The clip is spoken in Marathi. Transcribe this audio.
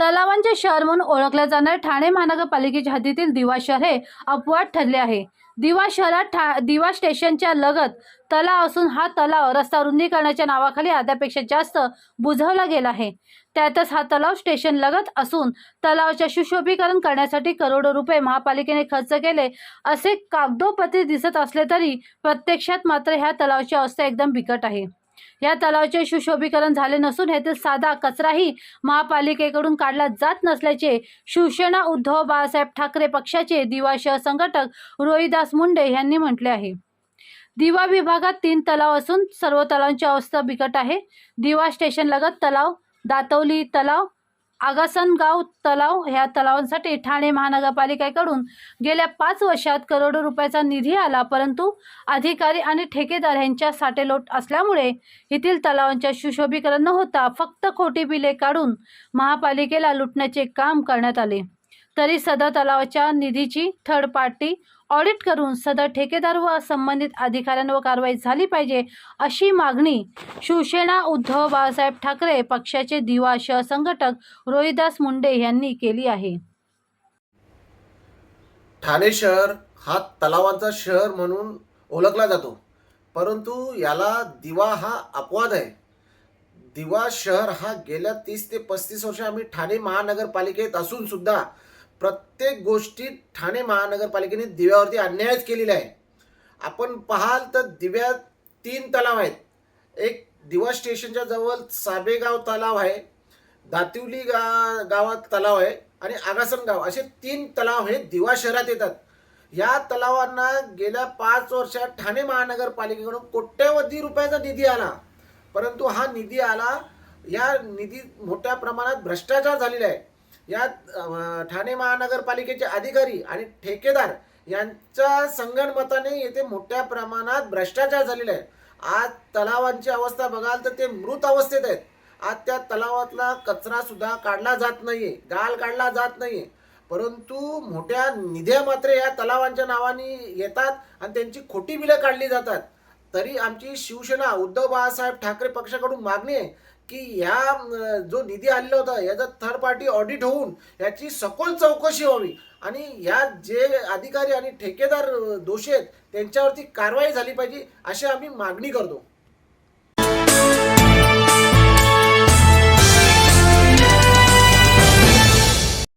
तलावांचे शहर म्हणून ओळखले जाणारे ठाणे महानगरपालिकेच्या हद्दीतील दिवा शहर हे अपवाद ठरले आहे. दिवा शहरात ठा दिवा स्टेशनच्या लगत तलाव असून हा तलाव रस्ता रुंदीकरणाच्या नावाखाली अर्ध्यापेक्षा जास्त बुजवला गेला आहे. त्यातच हा तलाव स्टेशन लगत असून तलावाचे सुशोभीकरण करण्यासाठी करोडो रुपये महापालिकेने खर्च केले असे कागदोपत्री दिसत असले तरी प्रत्यक्षात मात्र ह्या तलावाची अवस्था एकदम बिकट आहे. या तलावाचे सुशोभीकरण झाले नसून येथील साधा कचराही महापालिकेकडून काढला जात नसल्याचे शिवसेना उद्धव बाळासाहेब ठाकरे पक्षाचे दिवा शहर संघटक रोहिदास मुंडे यांनी म्हटले आहे. दिवा विभागात तीन तलाव असून सर्व तलावांची अवस्था बिकट आहे. दिवा स्टेशन लगत तलाव दातवली तलाव आगासनगाव तलाव ह्या तलावांसाठी ठाणे महानगरपालिकेकडून गेल्या पाच वर्षात करोडो रुपयाचा निधी आला परंतु अधिकारी आणि ठेकेदार यांच्या साटेलोट असल्यामुळे येथील तलावांच्या सुशोभीकरण न होता फक्त खोटी बिले काढून महापालिकेला लुटण्याचे काम करण्यात आले. तरी सदर तलावाच्या निधीची थर्ड पार्टी ऑडिट करून सदर ठेकेदार व संबंधित अधिकाऱ्यांवर कारवाई झाली पाहिजे अशी मागणी शिवसेना उद्धव बाळासाहेब ठाकरे पक्षाचे दिवा शहर संघटक रोहिदास मुंडे यांनी केली आहे. ठाणे शहर हा तलावांचा शहर म्हणून ओळखला जातो. परंतु याला दिवा हा अपवाद आहे. दिवा शहर हा गेल्या तीस ते पस्तीस वर्ष आम्ही ठाणे महानगरपालिकेत असून सुद्धा प्रत्येक गोष्टीत ठाणे महानगरपालिकेने दिव्यावरती अन्यायच केलेला आहे आपण पाहाल तर दिव्यात तीन तलाव आहेत. एक दिवा स्टेशनच्या जवळ साबेगाव तलाव आहे दातिवली गा गावात तलाव आहे आणि आगासन गाव. असे तीन तलाव हे दिवा शहरात येतात. या तलावांना गेल्या पाच वर्षात ठाणे महानगरपालिकेकडून कोट्यवधी रुपयाचा निधी आला. परंतु हा निधी आला या निधी मोठ्या प्रमाणात भ्रष्टाचार झालेला आहे. यात ठाणे महानगरपालिकेचे अधिकारी आणि ठेकेदार यांच्या संगणमताने येथे मोठ्या प्रमाणात भ्रष्टाचार झालेला आहे. आज तलावांची अवस्था बघाल तर ते मृत अवस्थेत आहेत. आज त्या तलावातला कचरा सुद्धा काढला जात नाहीये गाळ काढला जात नाहीये. परंतु मोठ्या निध्या मात्र या तलावांच्या नावाने येतात आणि त्यांची खोटी बिलं काढली जातात. तरी आमची शिवसेना उद्धव बाळासाहेब ठाकरे पक्षाकडून मागणी आहे की ह्या जो निधी आलेला होता याचा थर्ड पार्टी ऑडिट होऊन याची सखोल चौकशी व्हावी. आणि ह्या जे अधिकारी आणि ठेकेदार दोषी आहेत त्यांच्यावरती कारवाई झाली पाहिजे अशी आम्ही मागणी करतो.